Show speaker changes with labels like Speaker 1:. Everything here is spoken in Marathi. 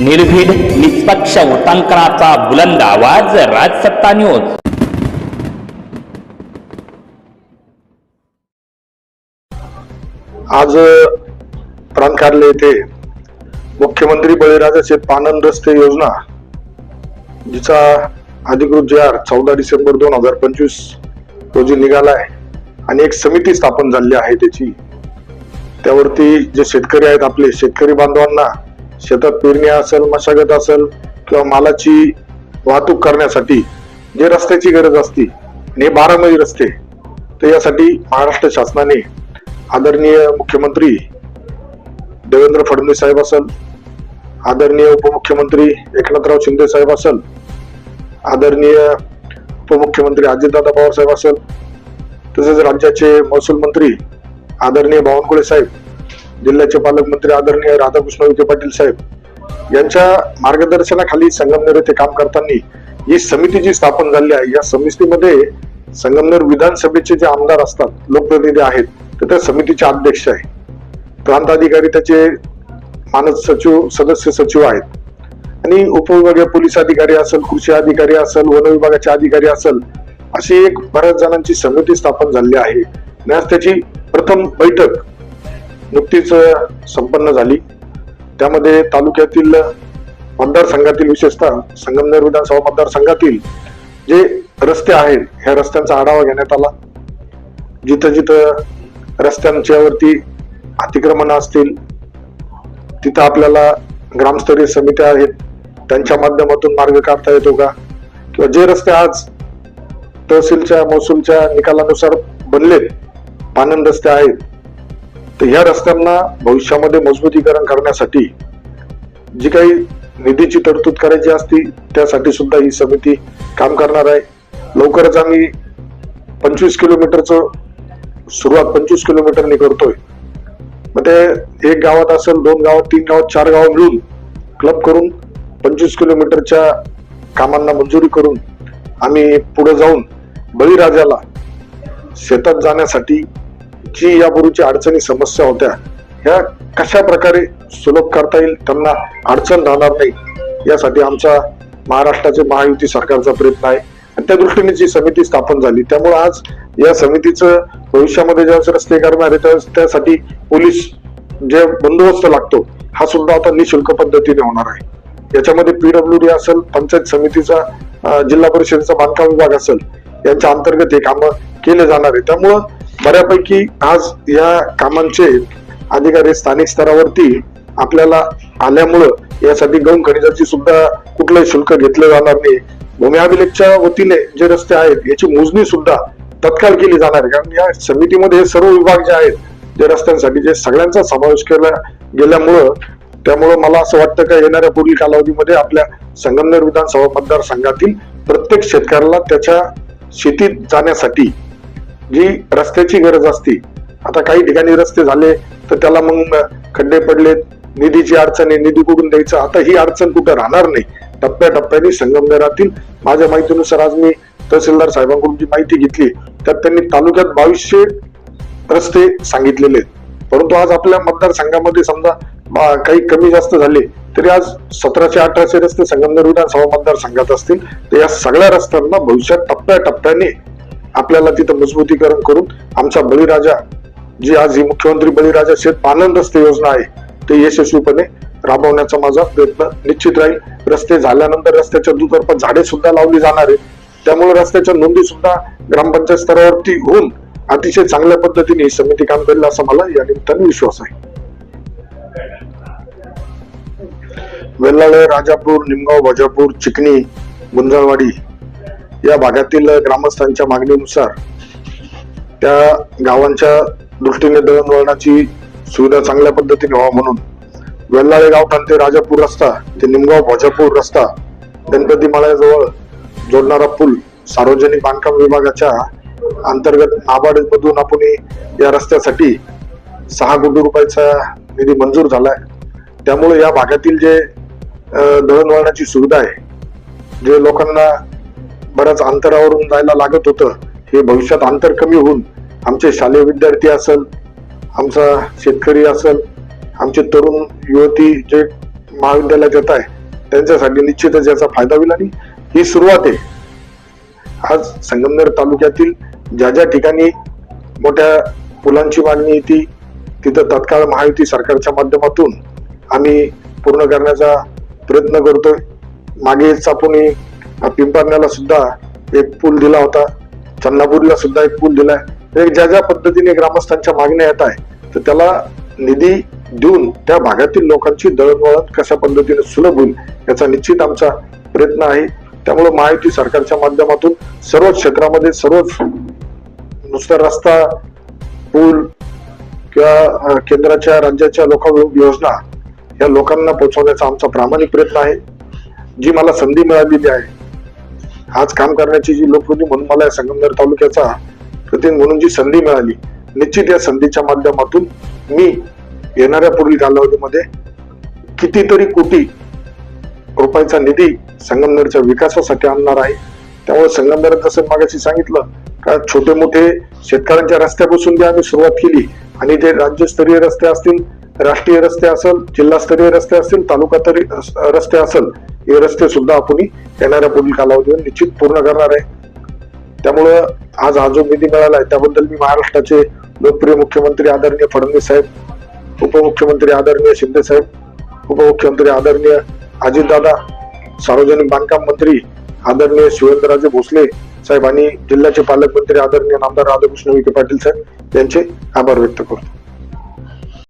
Speaker 1: निर्भीड निष्पक्ष वृत्तांकनाचा बुलंद आवाज राजसत्ता न्यूज.
Speaker 2: आज प्रांकारले येथे मुख्यमंत्री बळीराजाचे शेत पानन रस्ते योजना जिचा अधिकृत जे आर चौदा डिसेंबर दोन हजार पंचवीस रोजी निघालाय आणि एक समिती स्थापन झाली आहे त्याची. त्यावरती जे शेतकरी आहेत आपले शेतकरी बांधवांना शेतात पेरणी असेल मशागत असेल किंवा मालाची वाहतूक करण्यासाठी जे रस्त्याची गरज असते आणि हे रस्ते तर यासाठी महाराष्ट्र शासनाने आदरणीय मुख्यमंत्री देवेंद्र फडणवीस साहेब असल आदरणीय उपमुख्यमंत्री एकनाथराव शिंदे साहेब असल आदरणीय उपमुख्यमंत्री अजितदादा पवार साहेब असल तसेच राज्याचे महसूल मंत्री आदरणीय बावनकुळे साहेब जिल्ह्याचे पालकमंत्री आदरणीय राधाकृष्ण विखे पाटील साहेब यांच्या मार्गदर्शनाखाली संगमनेर येथे काम करताना ही समिती जी स्थापन झाली आहे या समितीमध्ये संगमनेर विधानसभेचे जे आमदार असतात लोकप्रतिनिधी आहेत तर त्या समितीचे अध्यक्ष आहे प्रांत अधिकारी त्याचे मानस सचिव सदस्य सचिव आहेत. आणि उपविभागीय पोलीस अधिकारी असेल कृषी अधिकारी असेल वन विभागाचे अधिकारी असेल अशी एक बऱ्याच जणांची समिती स्थापन झाली आहे. आणि आज त्याची प्रथम बैठक नुकतीच संपन्न झाली. त्यामध्ये तालुक्यातील मतदारसंघातील विशेषतः संगमनेर विधानसभा मतदारसंघातील जे रस्ते आहेत ह्या रस्त्यांचा आढावा घेण्यात आला. जिथं जिथं रस्त्यांच्यावरती अतिक्रमण असतील तिथं आपल्याला ग्रामस्तरीय समित्या आहेत त्यांच्या माध्यमातून मार्ग काढता येतो का? किंवा जे रस्ते आज तहसीलच्या महसूलच्या निकालानुसार बनलेत पानंद रस्ते आहेत तर ह्या रस्त्यांना भविष्यामध्ये मजबूतीकरण करण्यासाठी जी काही निधीची तरतूद करायची असती त्यासाठी सुद्धा ही समिती काम करणार आहे. लवकरच आम्ही पंचवीस किलोमीटरचं सुरुवात पंचवीस किलोमीटरने करतोय. मग ते एक गावात असेल दोन गावात तीन गावात चार गाव मिळून क्लब करून पंचवीस किलोमीटरच्या कामांना मंजुरी करून आम्ही पुढे जाऊन बळीराजाला शेतात जाण्यासाठी जी यापूर्वीची अडचणी समस्या होत्या ह्या कशा प्रकारे सुलभ करता येईल त्यांना अडचण राहणार नाही. यासाठी आमचा महाराष्ट्राचे महायुती सरकारचा प्रयत्न आहे. आणि त्या दृष्टीने जी समिती स्थापन झाली त्यामुळे आज या समितीचं भविष्यामध्ये ज्यावेळेस रस्ते करणार आहे त्यावेळेस त्यासाठी पोलीस जे बंदोबस्त लागतो हा सुद्धा आता निशुल्क पद्धतीने होणार आहे. याच्यामध्ये पीडब्ल्यू डी असेल पंचायत समितीचा जिल्हा परिषदेचा बांधकाम विभाग असेल यांच्या अंतर्गत हे कामं केले जाणार आहे. त्यामुळं बऱ्यापैकी आज या कामांचे अधिकारी स्थानिक स्तरावरती आपल्याला आल्यामुळं यासाठी गौण खनिजाची सुद्धा कुठलंही शुल्क घेतलं जाणार नाही. भूमी अभिलेखच्या वतीने जे रस्ते आहेत याची मोजणी सुद्धा तत्काळ केली जाणार आहे. कारण या समितीमध्ये हे सर्व विभाग जे आहेत जे रस्त्यांसाठी जे सगळ्यांचा समावेश केला गेल्यामुळं त्यामुळं मला असं वाटतं का येणाऱ्या पुढील कालावधीमध्ये आपल्या संगमनेर विधानसभा मतदारसंघातील प्रत्येक शेतकऱ्याला त्याच्या शेतीत जाण्यासाठी जी रस्त्याची गरज असते. आता काही ठिकाणी रस्ते झाले तर त्याला मग खड्डे पडलेत निधीची अडचण आहे निधी कुठून द्यायचा? आता ही अडचण कुठं राहणार नाही. टप्प्याटप्प्याने संगमनेरातील माझ्या माहितीनुसार आज मी तहसीलदार साहेबांकडून जी माहिती घेतली त्यात त्यांनी तालुक्यात बावीसशे रस्ते सांगितलेले आहेत. परंतु आज आपल्या मतदारसंघामध्ये समजा काही कमी जास्त झाले तरी आज सतराशे अठराशे रस्ते संगमनेर विधानसभा मतदारसंघात असतील. तर या सगळ्या रस्त्यांना भविष्यात टप्प्याटप्प्याने आपल्याला तिथं मजबूतीकरण करून आमचा बळीराजा जी आज ही मुख्यमंत्री बळीराजा शेत पानंद रस्ते योजना आहे ते यशस्वीपणे राबवण्याचा माझा प्रयत्न निश्चित राहील. रस्ते झाल्यानंतर रस्त्याच्या दुतर्फा झाडे सुद्धा लावली जाणार आहे त्यामुळे रस्त्याच्या नोंदी सुद्धा ग्रामपंचायत स्तरावरती होऊन अतिशय चांगल्या पद्धतीने ही समिती काम करेल असा मला या निमित्ताने विश्वास आहे. वेल्लाळे राजापूर निमगाव भाजापूर चिकणी गुंजळवाडी या भागातील ग्रामस्थांच्या मागणीनुसार त्या गावांच्या दृष्टीने दळणवळणाची सुविधा चांगल्या पद्धतीने व्हावा म्हणून वेल्लाळे गावठाण ते राजापूर रस्ता ते निमगाव भोजापूर रस्ता गणपती माळ्याजवळ जोडणारा पूल सार्वजनिक बांधकाम विभागाच्या अंतर्गत नाबार्ड मधून आपण या रस्त्यासाठी सहा कोटी रुपयाचा निधी मंजूर झालाय. त्यामुळे या भागातील जे दळणवळणाची सुविधा आहे जे लोकांना बऱ्याच अंतरावरून जायला लागत होतं. हे भविष्यात अंतर कमी होऊन आमचे शालेय विद्यार्थी असेल आमचा शेतकरी असेल आमचे तरुण युवती जे महाविद्यालयात येत आहे त्यांच्यासाठी निश्चितच याचा फायदा होईल. आणि ही सुरुवात आहे. आज संगमनेर तालुक्यातील ज्या ज्या ठिकाणी मोठ्या पुलांची मागणी येते तिथं तत्काळ महायुती सरकारच्या माध्यमातून आम्ही पूर्ण करण्याचा प्रयत्न करतोय. मागेच आपण पिंपरण्याला सुद्धा एक पूल दिला होता. चन्नापूरला सुद्धा एक पूल दिलाय. एक ज्या ज्या पद्धतीने ग्रामस्थांच्या मागण्या येत आहे तर त्याला निधी देऊन त्या भागातील लोकांची दळणवळण कशा पद्धतीने सुलभ होईल याचा निश्चित आमचा प्रयत्न आहे. त्यामुळे महायुती सरकारच्या माध्यमातून सर्वच क्षेत्रामध्ये सर्वच नुसता रस्ता पूल किंवा केंद्राच्या राज्याच्या लोकांविरुद्ध योजना या लोकांना पोहोचवण्याचा आमचा प्रामाणिक प्रयत्न आहे. जी मला संधी मिळालेली आहे आज काम करण्याची जी लोकप्रती म्हणून मला या संगमनेर तालुक्याचा प्रतिनिधी म्हणून जी संधी मिळाली निश्चित या संधीच्या माध्यमातून मी येणाऱ्या पुढील कालावधीमध्ये कितीतरी कोटी रुपयाचा निधी संगमनेरच्या विकासासाठी आणणार आहे. त्यामुळे संगमनेरात जसं मागाशी सांगितलं का छोटे मोठे शेतकऱ्यांच्या रस्त्यापासून जी आम्ही सुरुवात केली आणि जे राज्यस्तरीय रस्ते असतील राष्ट्रीय रस्ते असेल जिल्हास्तरीय रस्ते असतील तालुका तरी रस्ते असेल हे रस्ते सुद्धा आपण येणाऱ्या पुढील कालावधीवर निश्चित पूर्ण करणार आहे. त्यामुळं आज हा जो निधी मिळाला आहे त्याबद्दल मी महाराष्ट्राचे लोकप्रिय मुख्यमंत्री आदरणीय फडणवीस साहेब उपमुख्यमंत्री आदरणीय शिंदे साहेब उपमुख्यमंत्री आदरणीय अजितदादा सार्वजनिक बांधकाम मंत्री आदरणीय शिवेंद्रराजे भोसले साहेब आणि जिल्ह्याचे पालकमंत्री आदरणीय नामदार राधाकृष्ण विखे पाटील साहेब यांचे आभार व्यक्त करतो.